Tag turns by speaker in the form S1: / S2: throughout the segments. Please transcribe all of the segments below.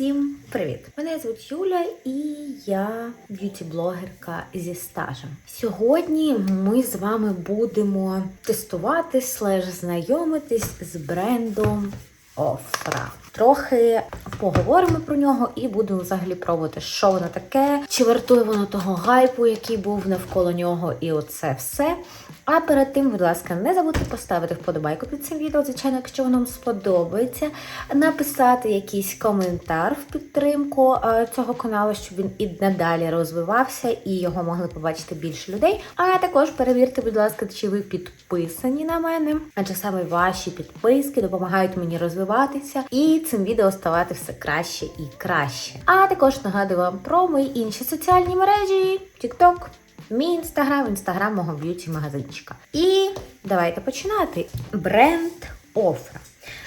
S1: Всім привіт! Мене звуть Юля і я б'юті-блогерка зі стажем. Сьогодні ми з вами будемо тестувати слеж знайомитись з брендом Офра. Трохи поговоримо про нього і будемо взагалі пробувати, що воно таке, чи вартує воно того гайпу, який був навколо нього, і оце все. А перед тим, будь ласка, не забудьте поставити вподобайку під цим відео, звичайно, якщо воно вам сподобається, написати якийсь коментар в підтримку е, цього каналу, щоб він і надалі розвивався і його могли побачити більше людей. А також перевірте, будь ласка, чи ви підписані на мене, адже саме ваші підписки допомагають мені розвиватися і цим відео ставати все краще і краще. А також нагадую вам про мої інші соціальні мережі: TikTok, Мій інстаграм, інстаграм мого б'юті магазинчика. І давайте починати. Бренд Офра.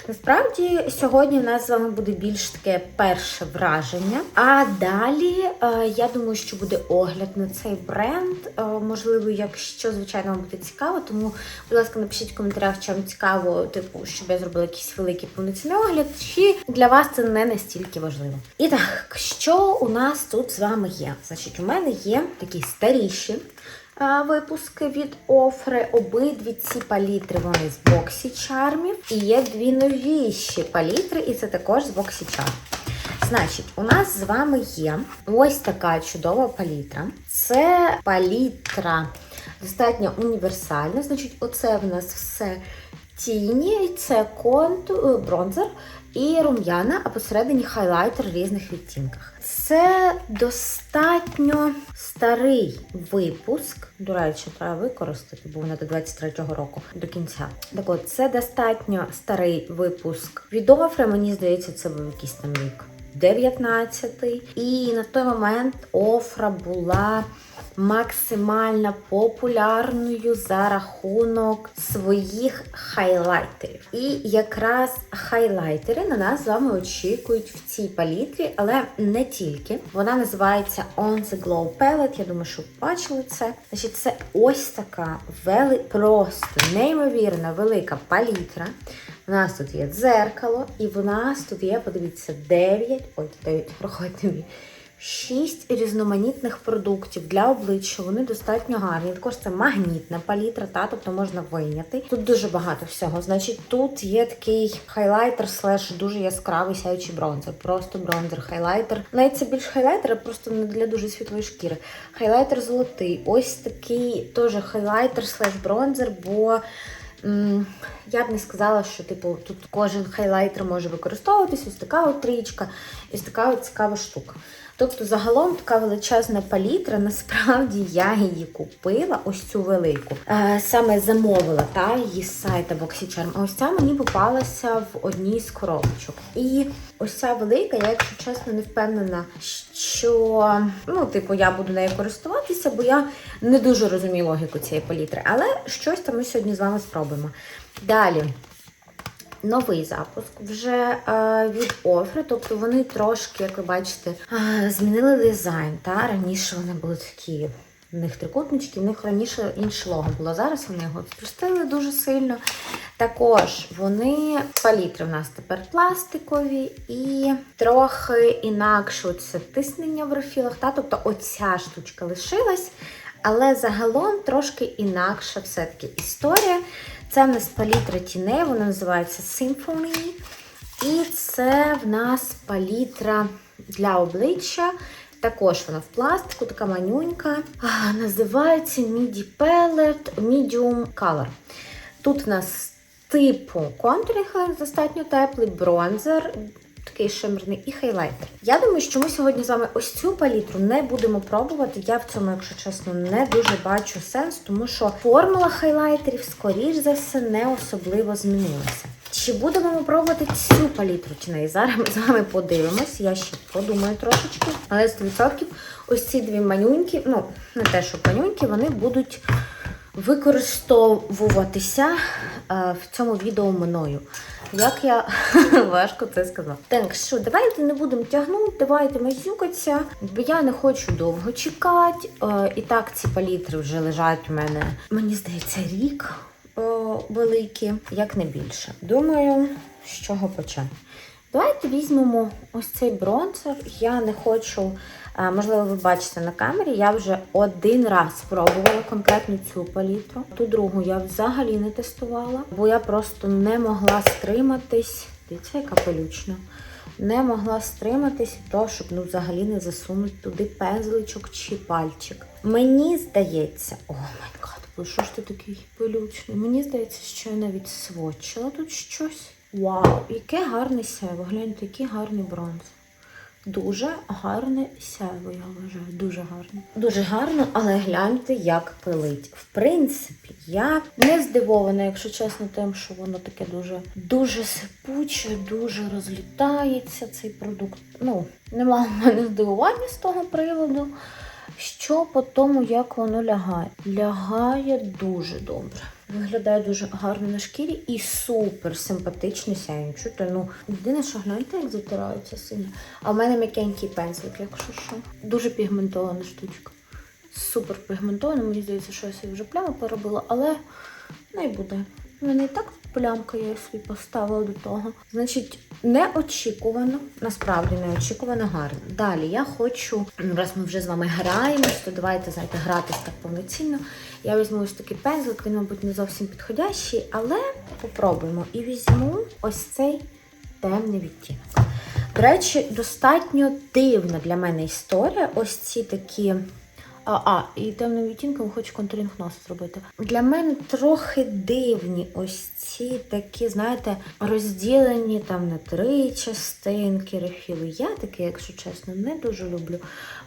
S1: Насправді, сьогодні у нас з вами буде більш таке перше враження. А далі е, я думаю, що буде огляд на цей бренд. Е, можливо, якщо звичайно вам буде цікаво, тому, будь ласка, напишіть в коментарях, чи вам цікаво, типу, щоб я зробила якийсь великий повноцінний огляд, чи для вас це не настільки важливо. І так, що у нас тут з вами є? Значить, у мене є такі старіші випуски від Офри. Обидві ці палітри вони з боксі чармів. І є дві новіші палітри, і це також з боксі чармів. Значить, у нас з вами є ось така чудова палітра. Це палітра достатньо універсальна. Значить, оце в нас все тіні, це контур, бронзер і рум'яна, а посередині хайлайтер в різних відтінках. Це достатньо старий випуск. До речі, треба використати, бо вона до 23-го року до кінця. Так от, це достатньо старий випуск. Від мені здається, це був якийсь там рік. 19-й. І на той момент Офра була максимально популярною за рахунок своїх хайлайтерів. І якраз хайлайтери на нас з вами очікують в цій палітрі, але не тільки. Вона називається On the Glow Palette. Я думаю, що бачили це. Значить, це ось така вели... просто неймовірна велика палітра. У нас тут є дзеркало, і в нас тут є, подивіться, 9, ой, 9, проходьте мій, 6 різноманітних продуктів для обличчя. Вони достатньо гарні. Також це магнітна палітра, та, тобто можна вийняти. Тут дуже багато всього. Значить, тут є такий хайлайтер, слеш дуже яскравий сяючий бронзер. Просто бронзер, хайлайтер. Навіть це більш хайлайтер, а просто не для дуже світлої шкіри. Хайлайтер золотий. Ось такий теж хайлайтер, слеш бронзер, бо. Я б не сказала, що типу тут кожен хайлайтер може використовуватись, ось така от річка ось така от цікава штука. Тобто, загалом така величезна палітра, насправді я її купила, ось цю велику. Е, Саме замовила та, її з сайта BoxyCharm. А ось ця мені попалася в одній з коробочок. І ось ця велика, я, якщо чесно, не впевнена, що ну, типу, я буду нею користуватися, бо я не дуже розумію логіку цієї палітри. Але щось там ми сьогодні з вами спробуємо. Далі. Новий запуск вже е, від Офри, тобто вони трошки, як ви бачите, е, змінили дизайн. Та? Раніше вони були такі, в них трикутнички, в них раніше інше лого було. Зараз вони його спростили дуже сильно. Також вони, палітри в нас тепер пластикові і трохи інакше це тиснення в рефілах. Та? Тобто оця штучка лишилась, але загалом трошки інакша все-таки історія. Це в нас палітра тіней, вона називається Symphony. І це в нас палітра для обличчя. Також вона в пластику, така манюнька. А, називається Midi Palette Medium Color. Тут в нас типу контуринг достатньо теплий, бронзер, такий шимерний і хайлайтер. Я думаю, що ми сьогодні з вами ось цю палітру не будемо пробувати. Я в цьому, якщо чесно, не дуже бачу сенс, тому що формула хайлайтерів, скоріш за все, не особливо змінилася. Чи будемо ми пробувати цю палітру тіней? Зараз ми з вами подивимось, я ще подумаю трошечки. Але 100% ось ці дві манюньки, ну, не те, що манюньки, вони будуть використовуватися в цьому відео мною. Як я важко це сказала. Так, що, давайте не будемо тягнути, давайте мазюкатися, бо я не хочу довго чекати. Е, і так ці палітри вже лежать у мене, мені здається, рік о, великі, як не більше. Думаю, з чого почати. Давайте візьмемо ось цей бронзер. Я не хочу, е, можливо, ви бачите на камері, я вже один раз спробувала конкретно цю палітру. Ту другу я взагалі не тестувала, бо я просто не могла стриматись. Дивіться, яка пелючна. Не могла стриматись від того, щоб ну, взагалі не засунути туди пензличок чи пальчик. Мені здається, о май гад, що ж ти такий пилючний? Мені здається, що я навіть свочила тут щось. Вау, яке гарне сяйво. Гляньте, який гарний бронз. Дуже гарне сяйво, я вважаю. Дуже гарне. Дуже гарно, але гляньте, як пилить. В принципі, я не здивована, якщо чесно, тим, що воно таке дуже дуже сипуче, дуже розлітається цей продукт. Ну, нема в мене здивування з того приводу. Що по тому, як воно лягає? Лягає дуже добре. Виглядає дуже гарно на шкірі і супер симпатично сяйвом. Чути, ну єдине, що гляньте, як затирається сильно. А в мене м'якенький пензлик, якщо що. Дуже пігментована штучка. Супер пігментована. Мені здається, що я собі вже пляму поробила, але не буде. У мене і так плямка, я собі поставила до того. Значить, неочікувано, насправді неочікувано гарно. Далі я хочу, раз ми вже з вами граємось, то давайте знаєте, гратись так повноцінно. Я візьму ось такий пензлик, він, мабуть, не зовсім підходящий, але попробуємо. І візьму ось цей темний відтінок. До речі, достатньо дивна для мене історія. Ось ці такі. А, а, і темним відтінком хочу контурінг носа зробити. Для мене трохи дивні ось ці такі, знаєте, розділені там на три частинки рефіли. Я таке, якщо чесно, не дуже люблю.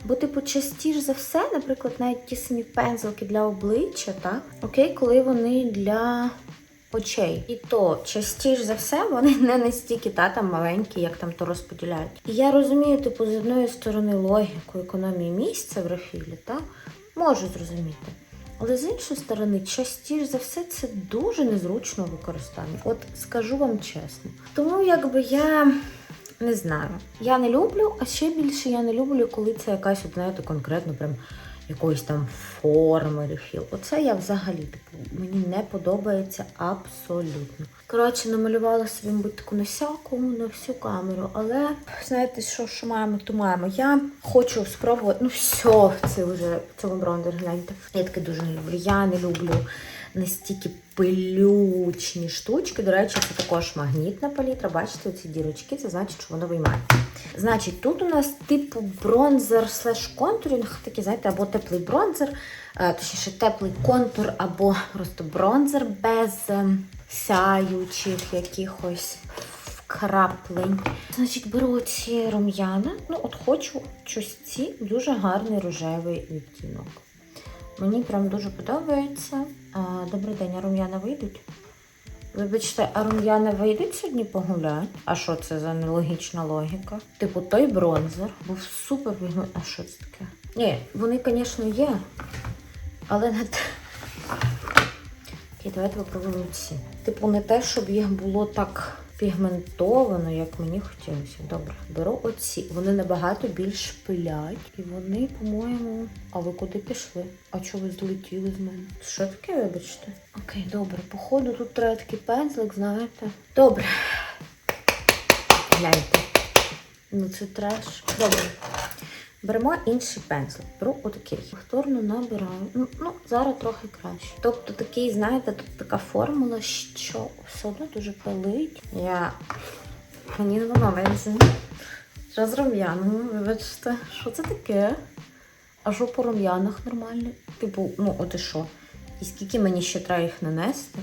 S1: Бо, типу, частіше за все, наприклад, навіть ті самі пензлики для обличчя, так? Окей, коли вони для очей. І то частіше за все вони не настільки та там маленькі, як там то розподіляють. І я розумію, типу, з одної сторони логіку економії місця в рефілі, та можу зрозуміти. Але з іншої сторони, частіше за все, це дуже незручно в використанні. От скажу вам чесно. Тому якби я не знаю. Я не люблю, а ще більше я не люблю, коли це якась, от, знаєте, конкретно прям якоїсь там форми рефіл. Оце я взагалі типу, мені не подобається абсолютно. Коротше, намалювала собі, мабуть, таку насяку на всю камеру, але знаєте, що, що маємо, то маємо. Я хочу спробувати. Ну, все, це вже цього брондер гляньте. Я таке дуже не люблю. Я не люблю настільки пилючні штучки. До речі, це також магнітна палітра. Бачите, ці дірочки, це значить, що воно виймає. Значить, тут у нас типу бронзер слеш контурінг, такий, знаєте, або теплий бронзер, е, точніше, теплий контур, або просто бронзер без ем, сяючих якихось вкраплень. Значить, беру ці рум'яна. Ну, от хочу щось ці дуже гарний рожевий відтінок. Мені прям дуже подобається. Добрий день, а рум'яна вийдуть? Вибачте, а рум'яна вийдуть сьогодні погулять? А що це за нелогічна логіка? Типу, той бронзер був супер пігмент. А що це таке? Ні, вони, звісно, є, але не те. Окей, давайте попробуємо ці. Типу, не те, щоб їх було так пігментовано, як мені хотілося. Добре, беру оці. Вони набагато більш пилять. І вони, по-моєму. А ви куди пішли? А чого ви злетіли з мене? Що таке, вибачте? Окей, добре. Походу, тут треба такий пензлик, знаєте. Добре. Гляньте. Ну це треш. Добре. Беремо інший пензлик. Беру отакий. Повторно набираю. Ну, ну, зараз трохи краще. Тобто такий, знаєте, тут така формула, що все одно дуже палить. Я мені не подобається. Що з вибачте, що це таке? А що по рум'янах нормально? Типу, ну от і що? І скільки мені ще треба їх нанести,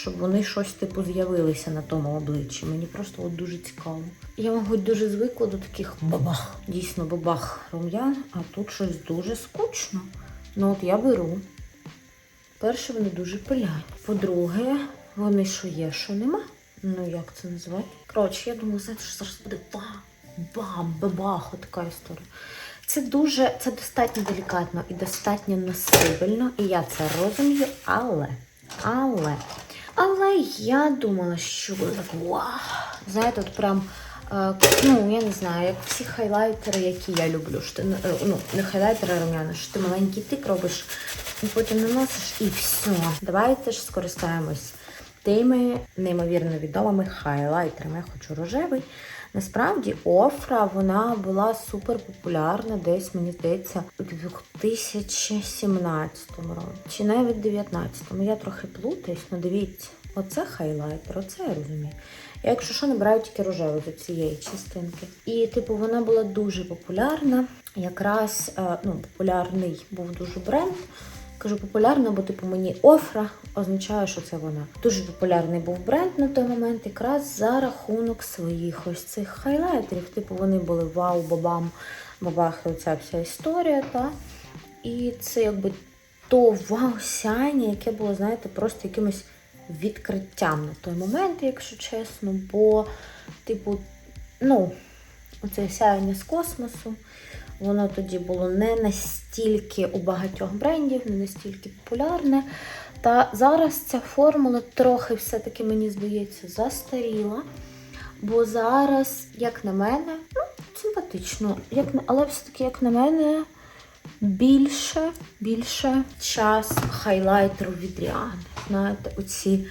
S1: щоб вони щось типу з'явилися на тому обличчі. Мені просто от дуже цікаво. Я, мабуть, дуже звикла до таких бабах. Дійсно, бабах рум'ян, а тут щось дуже скучно. Ну от я беру. Перше, вони дуже пилять. По-друге, вони що є, що нема. Ну як це назвати? Коротше, я думаю, знаєте, що зараз буде бам, бам, бабах, така історія. Це дуже, це достатньо делікатно і достатньо насибельно, і я це розумію, але, але, але я думала, що буде так вау. Знаєте, от прям, е, ну, я не знаю, як всі хайлайтери, які я люблю. Що ти, е, ну, не хайлайтери, а що ти маленький тик робиш, і потім наносиш, і все. Давайте ж скористаємось тими неймовірно відомими хайлайтерами. Я хочу рожевий. Насправді Офра вона була супер популярна десь, мені здається, у 2017 році, чи навіть 2019. Я трохи плутаюсь, ну дивіться, оце хайлайтер, оце я розумію. Я, якщо що, набираю тільки рожеву до цієї частинки. І, типу, вона була дуже популярна. Якраз е, ну, популярний був дуже бренд. Кажу популярна, бо типу мені офра означає, що це вона. Дуже популярний був бренд на той момент, якраз за рахунок своїх ось цих хайлайтерів. Типу вони були вау, бабам, бабахи, оця вся історія. Та? І це якби то вау сяйня, яке було, знаєте, просто якимось відкриттям на той момент, якщо чесно. Бо, типу, ну, оце сяєння з космосу. Воно тоді було не настільки у багатьох брендів, не настільки популярне. Та зараз ця формула трохи все-таки, мені здається, застаріла. Бо зараз, як на мене, ну, симпатично, як але все-таки, як на мене, більше, більше час хайлайтеру від Rihanna. Знаєте, оці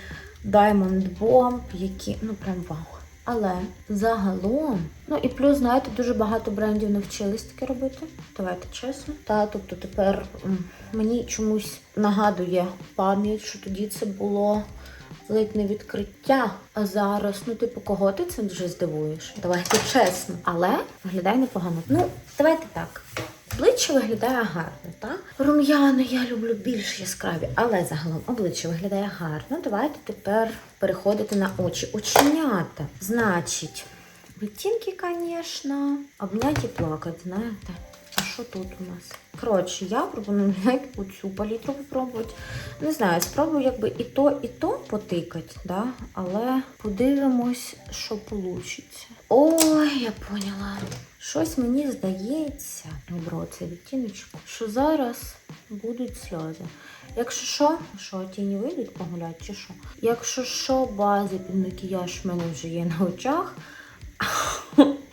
S1: Diamond Bomb, які, ну прям вау. Але загалом, ну і плюс, знаєте, дуже багато брендів навчились таке робити. Давайте чесно. Та тобто тепер мені чомусь нагадує пам'ять, що тоді це було ледь не відкриття. А зараз, ну, типу, кого ти цим вже здивуєш? Давайте чесно. Але виглядає непогано. Ну, давайте так. Обличчя виглядає гарно, так? Рум'яна я люблю більш яскраві, але загалом обличчя виглядає гарно. Давайте тепер переходити на очі. Оченята. Значить, відтінки, звісно, обняти і плакати, знаєте. А що тут у нас? Коротше, я пропоную знаєте, оцю палітру попробувати. Не знаю, спробую якби і то, і то потикати, да? але подивимось, що вийде. Ой, я поняла. Щось мені здається, добро, це відтіночку, що зараз будуть сльози. Якщо що, що тіні вийдуть погуляти, чи що? Якщо що, бази під макіяж в мене вже є на очах,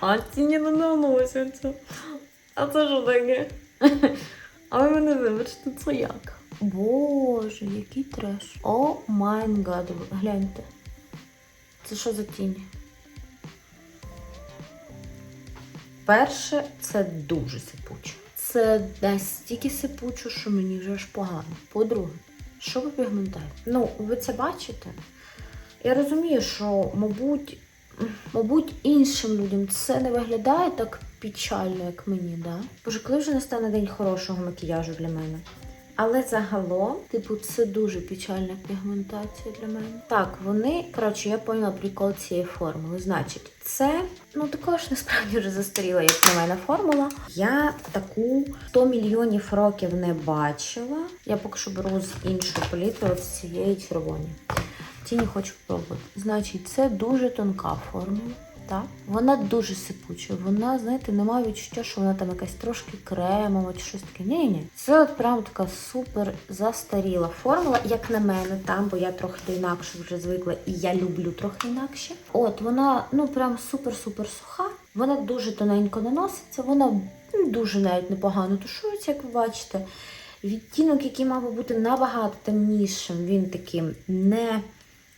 S1: а тіні не наносяться. А це що таке? А ви мене вибачте, це як? Боже, який треш. О май гад, гляньте. Це що за тінь? Перше, це дуже сипуче. Це настільки сипуче, що мені вже аж погано. По-друге, що ви пігментаєте? Ну, ви це бачите? Я розумію, що, мабуть, мабуть, іншим людям це не виглядає так печально, як мені, да? Боже, коли вже настане день хорошого макіяжу для мене? Але загалом, типу, це дуже печальна пігментація для мене. Так, вони, коротше, я поняла прикол цієї формули. Значить, це, ну також насправді вже застаріла, як на мене, формула. Я таку 100 мільйонів років не бачила. Я поки що беру з іншої палітри, з цієї червоні. Тіні хочу спробувати. Значить, це дуже тонка формула. Так, вона дуже сипуча. Вона, знаєте, немає відчуття, що вона там якась трошки кремова чи щось таке. Ні, ні. Це от прям така супер застаріла формула, як на мене, там, бо я трохи інакше вже звикла, і я люблю трохи інакше. От вона, ну прям супер-супер суха. Вона дуже тоненько наноситься, вона ну, дуже навіть непогано тушується, як ви бачите. Відтінок, який мав би бути набагато темнішим, він таким не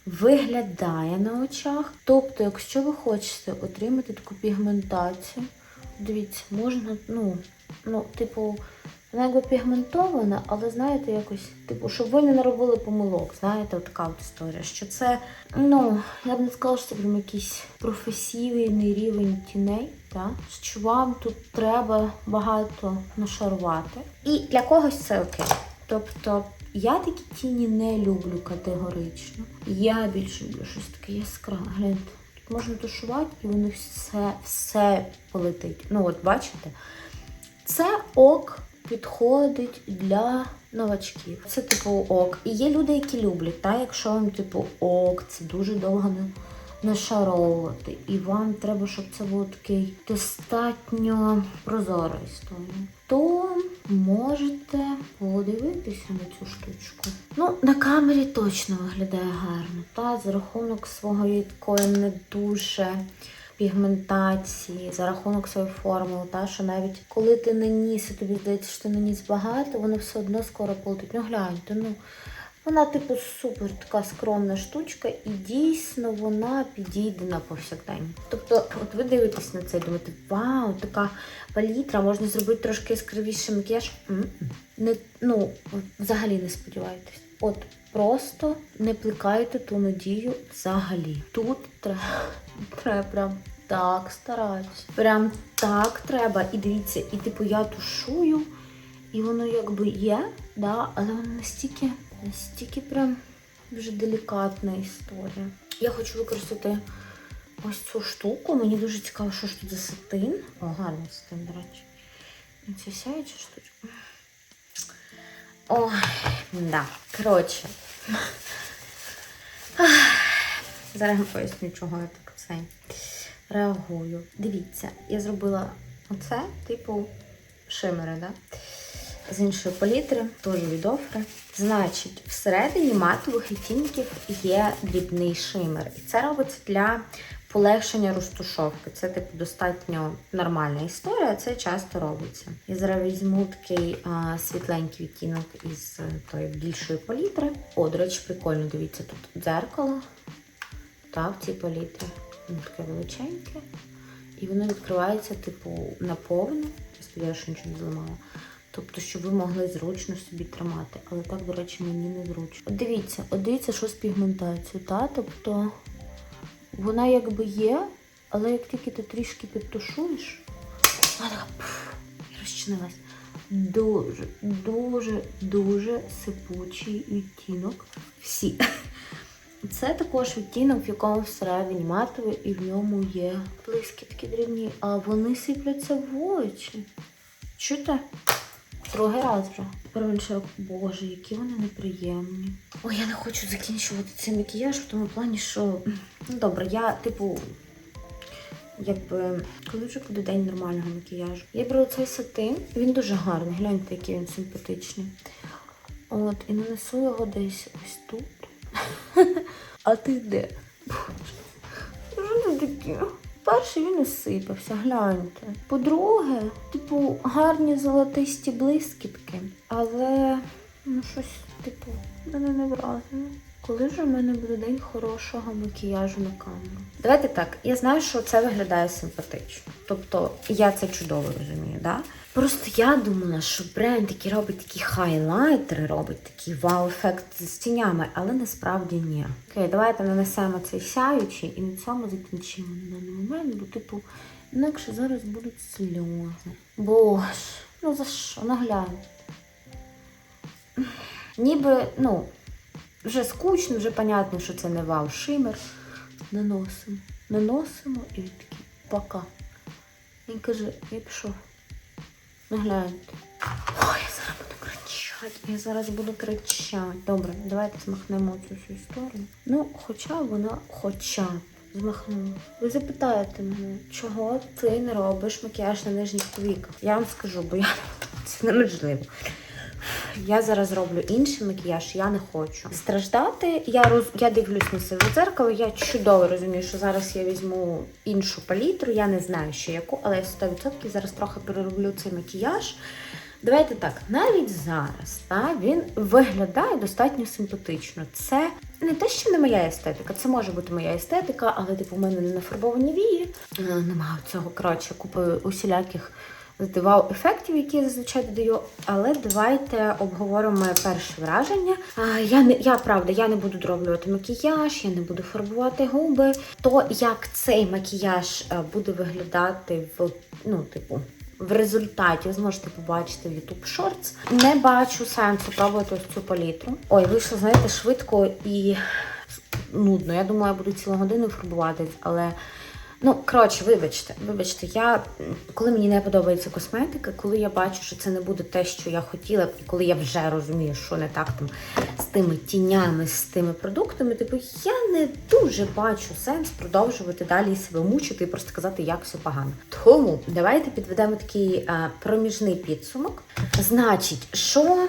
S1: виглядає на очах. Тобто, якщо ви хочете отримати таку пігментацію, дивіться, можна, ну, ну, типу, вона якби пігментована, але знаєте, якось, типу, щоб ви не наробили помилок, знаєте, така от історія. Що це, ну, я б не сказала, що це прям якийсь професійний рівень тіней, так? що вам тут треба багато нашарувати. І для когось це окей. Тобто я такі тіні не люблю категорично. Я більше люблю щось таке яскраве. Тут можна тушувати і воно все, все полетить. Ну, от бачите, це ок підходить для новачків. Це типу ок. І є люди, які люблять, та якщо вам, типу, ок, це дуже довго не нашаровувати. І вам треба, щоб це було такий достатньо прозора історія. То можете подивитися на цю штучку. Ну, на камері точно виглядає гарно. Та за рахунок свого такої не дуже пігментації, за рахунок своєї формули, та що навіть коли ти наніс, і тобі здається, що ти наніс багато, воно все одно скоро полетить. Ну гляньте, ну Вона, типу, супер така скромна штучка, і дійсно вона підійде на повсякдень. Тобто, от ви дивитесь на це і думаєте, вау, така палітра, можна зробити трошки яскравіший макіяж. Не, ну, взагалі не сподівайтесь. От просто не плекайте ту надію взагалі. Тут треба, треба прям так старатися. Прям так треба. І дивіться, і типу я тушую, і воно якби є, да, але воно настільки, настільки прям дуже делікатна історія. Я хочу використати ось цю штуку. Мені дуже цікаво, що ж тут за сатин. О, гарний сатин, до речі. Це сяюча штучка. Ой, да. Коротше. Зараз я поясню, чого я так це реагую. Дивіться, я зробила оце, типу, шимери, да? з іншої палітри, теж від Офри. Значить, всередині матових відтінків є дрібний шимер. І це робиться для полегшення розтушовки. Це, типу, достатньо нормальна історія, це часто робиться. Я зараз візьму такий а, світленький відтінок із е, тої більшої палітри. О, прикольно, дивіться, тут дзеркало. Так, в цій палітрі. Воно таке величеньке. І воно відкривається, типу, наповну. Я сподіваюся, що нічого не зламала. Тобто, щоб ви могли зручно собі тримати. Але так, до речі, мені не зручно. Дивіться, от дивіться, що з пігментацією, та? Тобто вона якби є, але як тільки ти трішки підтушуєш, вона розчинилась. Дуже, дуже, дуже сипучий відтінок. Всі. Це також відтінок, в якому всередині матовий, і в ньому є блискітки дрібні, а вони сипляться в очі. Чуєте? Другий раз вже. Перший боже, які вони неприємні. Ой, я не хочу закінчувати цей макіяж в тому плані, що ну добре, я типу. Якби, коли вже буде день нормального макіяжу. Я беру цей сатин, він дуже гарний, гляньте, який він симпатичний. От, і нанесу його десь ось тут. А ти де? Боже, що таке? Перший він осипався, гляньте. По-друге, типу, гарні золотисті блискітки, але ну щось, типу, мене не вразило. Коли ж у мене буде день хорошого макіяжу на камеру? Давайте так, я знаю, що це виглядає симпатично. Тобто я це чудово розумію, да? Просто я думала, що бренд, який робить такі хайлайтери, робить такий вау-ефект з тінями, але насправді ні. Окей, давайте нанесемо цей сяючий і на цьому закінчимо на даний момент, бо типу, інакше зараз будуть сльози. Боже, ну за що? Ну. Ніби, ну, вже скучно, вже понятно, що це не вау шимер. Наносимо. Наносимо і він такий пока. Він каже, я пішов. Ну гляньте. Ой, я зараз буду кричати. Я зараз буду кричати. Добре, давайте змахнемо цю всю історію. Ну, хоча вона хоча змахнула. Ви запитаєте мене, чого ти не робиш макіяж на нижніх повіках? Я вам скажу, бо я це неможливо. Я зараз роблю інший макіяж, я не хочу страждати. Я роз... я дивлюсь на себе в дзеркало, я чудово розумію, що зараз я візьму іншу палітру, я не знаю ще яку, але я 100% зараз трохи перероблю цей макіяж. Давайте так, навіть зараз та, він виглядає достатньо симпатично. Це не те, що не моя естетика, це може бути моя естетика, але типу, у мене не нафарбовані вії. Е, Немає цього коротше, купи усіляких здивав ефектів, які я зазвичай додаю. Але давайте обговоримо моє перше враження. Я не я правда, я не буду дроблювати макіяж, я не буду фарбувати губи. То як цей макіяж е, буде виглядати в ну, типу. В результаті ви зможете побачити в YouTube Shorts. Не бачу сенсу пробувати ось цю палітру. Ой, вийшло, знаєте, швидко і нудно. Я думаю, я буду цілу годину фарбуватись, але Ну, коротше, вибачте, вибачте, я коли мені не подобається косметика, коли я бачу, що це не буде те, що я хотіла, і коли я вже розумію, що не так там з тими тінями, з тими продуктами, типу, я не дуже бачу сенс продовжувати далі себе мучити і просто казати, як все погано. Тому давайте підведемо такий а, проміжний підсумок. Значить, що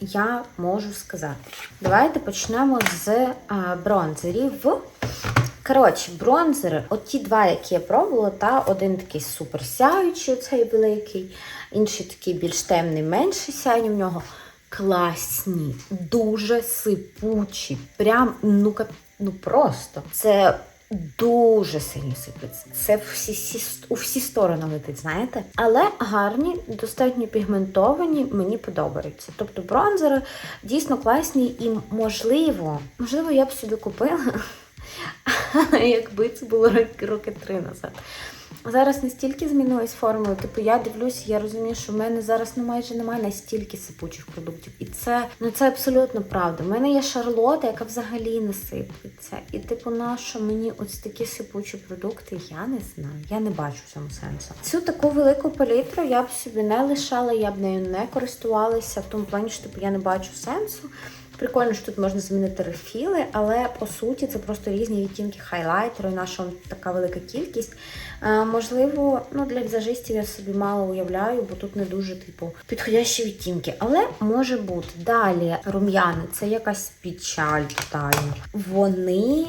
S1: я можу сказати? Давайте почнемо з а, бронзерів. Коротше, бронзери, от ті два, які я пробувала, та один такий супер сяючий, цей великий, інший такий більш темний, менший сяйні в нього. класні, дуже сипучі. Прям ну ну просто це. Дуже сильно сипеться. Це всі, всі, у всі сторони летить, знаєте? Але гарні, достатньо пігментовані, мені подобаються. Тобто бронзери дійсно класні і можливо, можливо, я б собі купила, якби це було роки, три назад. Зараз настільки змінилась формула. Типу, я дивлюся, я розумію, що в мене зараз ну, майже немає настільки сипучих продуктів. І це ну це абсолютно правда. У мене є шарлота, яка взагалі не сипеться. І типу, на що мені ось такі сипучі продукти, я не знаю. Я не бачу в цьому сенсу. Цю таку велику палітру я б собі не лишала, я б нею не користувалася в тому плані, що типу я не бачу сенсу. Прикольно, що тут можна змінити рефіли, але по суті це просто різні відтінки хайлайтеру, наша така велика кількість. Е, можливо, ну для візажистів я собі мало уявляю, бо тут не дуже типу підходящі відтінки. Але може бути. Далі рум'яни це якась печаль тотальна. Вони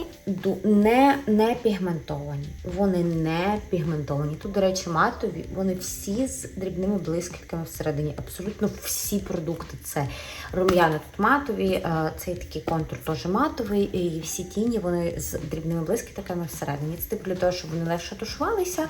S1: не, не пігментовані. Вони не пігментовані. Тут, до речі, матові, вони всі з дрібними блискітками всередині. Абсолютно всі продукти це рум'яни тут матові, цей такий контур теж матовий, і всі тіні вони з дрібними блискітками всередині. Це типу для того, щоб вони легше тушувалися.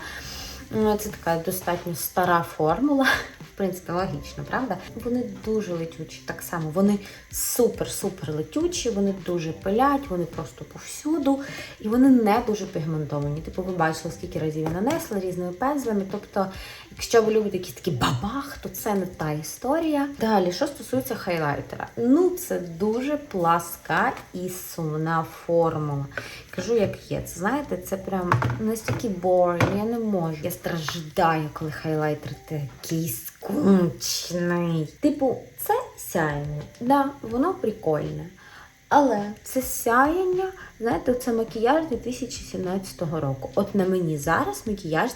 S1: Е, Це така достатньо стара формула. В принципі, логічно, правда? Вони дуже летючі. Так само вони супер-супер летючі, вони дуже пилять, вони просто повсюду, і вони не дуже пігментовані. Типу, ви бачили, скільки разів я нанесла різними пензлями. Тобто, якщо ви любите якісь такі бабах, то це не та історія. Далі, що стосується хайлайтера, ну це дуже пласка і сумна формула. Кажу, як є. Це знаєте, це прям настільки boring, я не можу. Я страждаю, коли хайлайтер такий скучний. Типу, це сяєння. Да, воно прикольне. Але це сяєння, знаєте, це макіяж 2017 року. От на мені зараз макіяж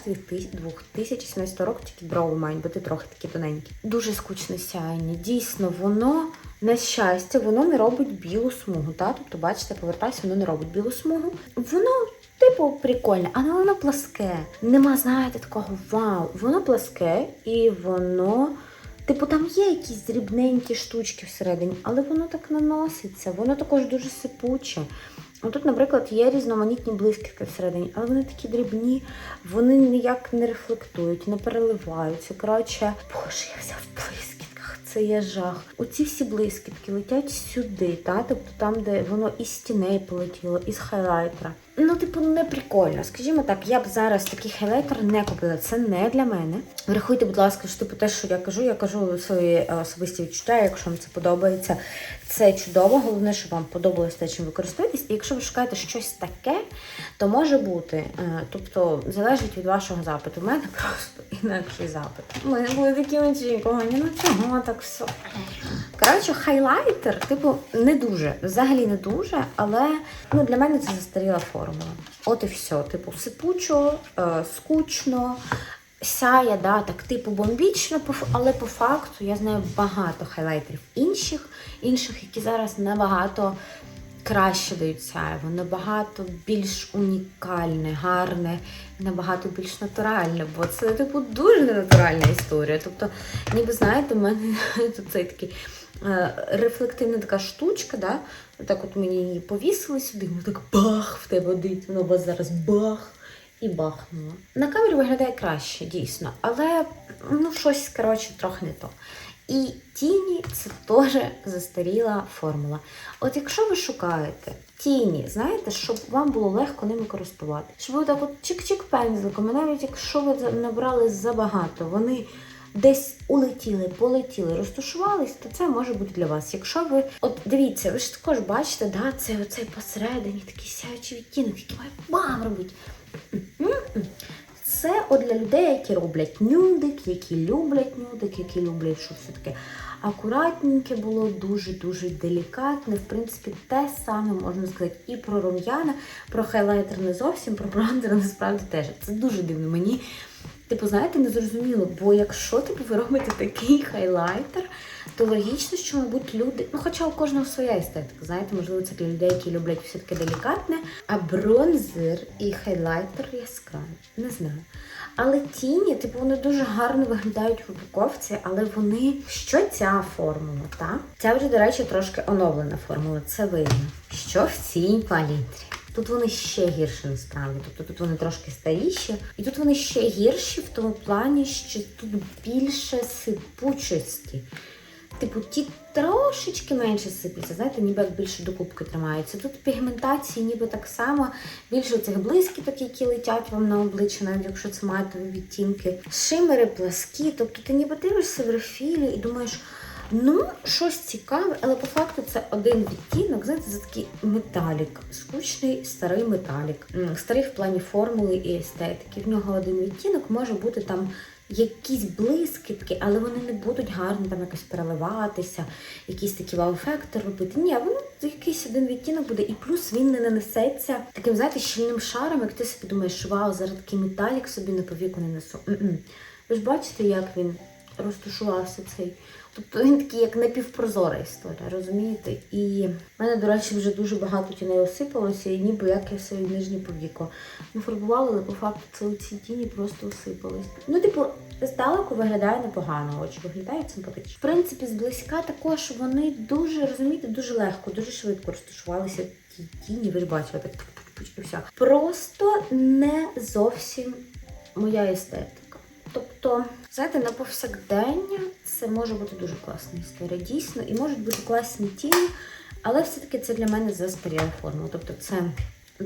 S1: 2017 року, тільки брови мають бути трохи такі тоненькі. Дуже скучне сяєння. Дійсно, воно, на щастя, воно не робить білу смугу. Та? Тобто, бачите, повертаюся, воно не робить білу смугу. Воно. Типу, прикольне, але воно пласке. Нема, знаєте, такого вау. Воно пласке і воно Типу, там є якісь дрібненькі штучки всередині, але воно так наноситься, воно також дуже сипуче. Ну, Тут, наприклад, є різноманітні блискітки всередині, але вони такі дрібні, вони ніяк не рефлектують, не переливаються. Коротше, боже, я вся в блискітках, це є жах. Оці всі блискітки летять сюди, та? тобто там, де воно із стіней полетіло, із хайлайтера. Ну, типу, не прикольно. Скажімо так, я б зараз такий хайлайтер не купила. Це не для мене. Врахуйте, будь ласка, що типу те, що я кажу, я кажу свої е, особисті відчуття, якщо вам це подобається. Це чудово. Головне, щоб вам подобалось те, чим ви користуєтесь. І якщо ви шукаєте щось таке, то може бути. е, Тобто залежить від вашого запиту. У мене просто інакший запит. У мене були такі очікування, ну чого так все. Коротше, хайлайтер, типу, не дуже, взагалі не дуже, але ну, для мене це застаріла формула. От і все. Типу, сипучо, е, скучно, сяє, да, так, типу, бомбічно, але по факту я знаю багато хайлайтерів інших, інших, які зараз набагато краще дають сяйво, набагато більш унікальне, гарне, набагато більш натуральне, бо це, типу, дуже ненатуральна історія. Тобто, ніби знаєте, в мене тут цей такий е, рефлективна така штучка, да? так от мені її повісили сюди, воно так бах в тебе одить, воно вас зараз бах. І бахнуло. На камері виглядає краще, дійсно, але ну щось коротше трохи не то. І тіні це теж застаріла формула. От якщо ви шукаєте тіні, знаєте, щоб вам було легко ними користувати, щоб ви так от чик-чик пензликом, і навіть якщо ви набрали забагато, вони десь улетіли, полетіли, розташувались, то це може бути для вас. Якщо ви, от дивіться, ви ж також бачите, да, це оцей посередині такий сяючий відтінок, який має бам робить. Це от для людей, які роблять нюдик, які люблять нюдик, які люблять, що все таке акуратненьке було, дуже-дуже делікатне. В принципі, те саме можна сказати і про рум'яна, про хайлайтер не зовсім, про бронзер насправді теж. Це дуже дивно. Мені Типу, знаєте, не зрозуміло, бо якщо типу, ви робите такий хайлайтер, то логічно, що, мабуть, люди, ну хоча у кожного своя естетика, знаєте, можливо, це для людей, які люблять все таке делікатне, а бронзер і хайлайтер яскравий. Не знаю. Але тіні, типу, вони дуже гарно виглядають в упаковці, але вони. Що ця формула, так? Ця вже, до речі, трошки оновлена формула, це видно. Що в цій палітрі? Тут вони ще гірші насправді. Тобто тут вони трошки старіші. І тут вони ще гірші в тому плані, що тут більше сипучості. Типу, ті трошечки менше сипляться, знаєте, ніби як більше до кубки тримаються. Тут пігментації ніби так само, більше цих блискіток, які летять вам на обличчя, навіть якщо це матові відтінки. Шимери пласкі, тобто ти ніби дивишся в рефілі і думаєш, ну, щось цікаве, але по факту це один відтінок, знаєте, це такий металік, скучний старий металік. Старий в плані формули і естетики. В нього один відтінок може бути там якісь блискітки, але вони не будуть гарно там якось переливатися, якісь такі вау-ефекти робити. Ні, воно якийсь один відтінок буде, і плюс він не нанесеться таким, знаєте, щільним шаром, як ти собі думаєш, вау, зараз такий металік собі на повіку не несу. Ви ж бачите, як він розташувався цей. Тобто він такий, як напівпрозора історія, розумієте? І в мене, до речі, вже дуже багато тіней осипалося, і ніби як я своє нижнє повіко не фарбувала, але по факту це ці тіні просто осипались. Ну, типу, здалеку виглядає непогано, очі виглядають симпатично. В принципі, зблизька також вони дуже, розумієте, дуже легко, дуже швидко розташувалися ті тіні, ви ж бачите, так і все. Просто не зовсім моя естетика. Тобто, знаєте, на повсякдення це може бути дуже класна історія, дійсно, і можуть бути класні тіні, але все-таки це для мене застаріла формула. Тобто це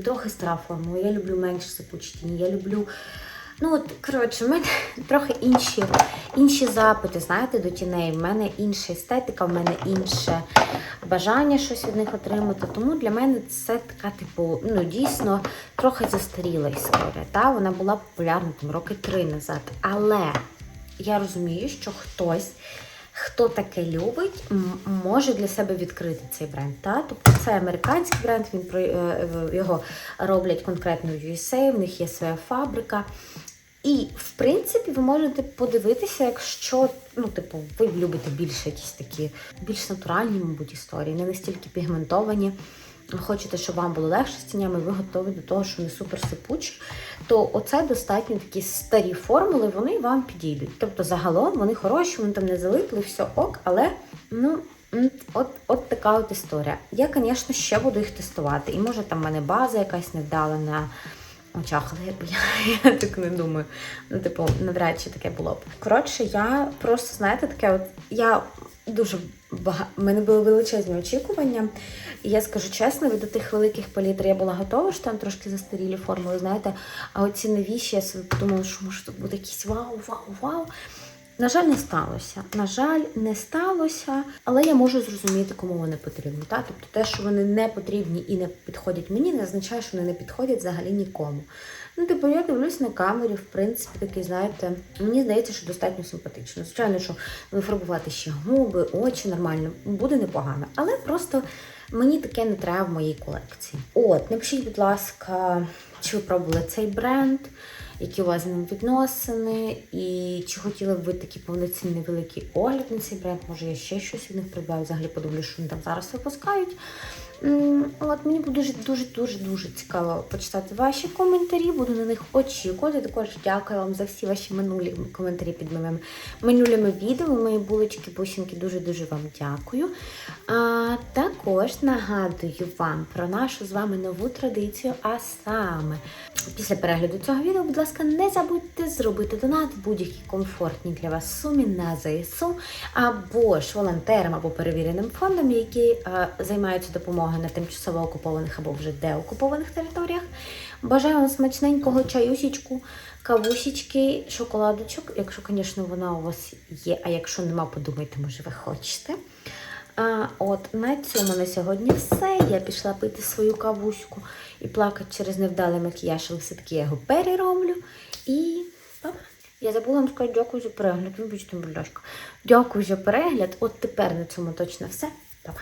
S1: трохи стара формула. Я люблю менш сипучі тіні. Я люблю. Ну от, коротше, в мене трохи інші, інші запити, знаєте, до тіней. В мене інша естетика, в мене інше бажання щось від них отримати. Тому для мене це така, типу, ну дійсно трохи застаріла історія. Та? Вона була популярна там роки три назад. Але я розумію, що хтось. Хто таке любить, може для себе відкрити цей бренд. Та? Тобто це американський бренд, він е, його роблять конкретно в USA, в них є своя фабрика. І, в принципі, ви можете подивитися, якщо ну, типу, ви любите більше якісь такі більш натуральні, мабуть, історії, не настільки пігментовані. Хочете, щоб вам було легше з тінями, ви готові до того, що не супер сипучі, то оце достатньо такі старі формули, вони вам підійдуть. Тобто, загалом вони хороші, вони там не залипли, все ок, але ну. От, от така от історія. Я, звісно, ще буду їх тестувати. І може там в мене база якась невдала на очах, але я, я, я так не думаю. Ну, типу, навряд чи таке було б. Коротше, я просто, знаєте, таке, от я дуже багато. У мене були величезні очікування. І я скажу чесно, від тих великих палітр я була готова, що там трошки застарілі формули, знаєте. А оці новіші, я собі подумала, що може тут буде якийсь вау, вау, вау. На жаль, не сталося. На жаль, не сталося, але я можу зрозуміти, кому вони потрібні. Та? Тобто те, що вони не потрібні і не підходять мені, не означає, що вони не підходять взагалі нікому. Ну, типу, я дивлюсь на камері, в принципі, такий, знаєте, мені здається, що достатньо симпатично. Звичайно, що вифарбувати ще губи, очі нормально, буде непогано. Але просто мені таке не треба в моїй колекції. От, напишіть, будь ласка, чи ви пробували цей бренд, які у вас з ним відносини, і чи хотіли б ви такий повноцінний великий огляд на цей бренд? Може, я ще щось від них придбаю, взагалі подивлюсь, що вони там зараз випускають. От мені буде дуже дуже дуже дуже цікаво почитати ваші коментарі. Буду на них очікувати. Також дякую вам за всі ваші минулі коментарі під моїми минулими відео. Мої булочки, бусинки, дуже дуже вам дякую. А також нагадую вам про нашу з вами нову традицію. А саме після перегляду цього відео, будь ласка, не забудьте зробити донат в будь-якій комфортній для вас сумі на ЗСУ або ж волонтерам або перевіреним фондам, які е, займаються допомогою на тимчасово окупованих або вже деокупованих територіях. Бажаю вам смачненького чаюсічку, кавусічки, шоколадочок, якщо, звісно, вона у вас є, а якщо нема, подумайте, може ви хочете. А, от на цьому на сьогодні все. Я пішла пити свою кавуську і плакати через невдалий макіяж, але все-таки я його перероблю. І. Я забула вам сказати дякую за перегляд. Вибачте, будь ласка. Дякую за перегляд. От тепер на цьому точно все.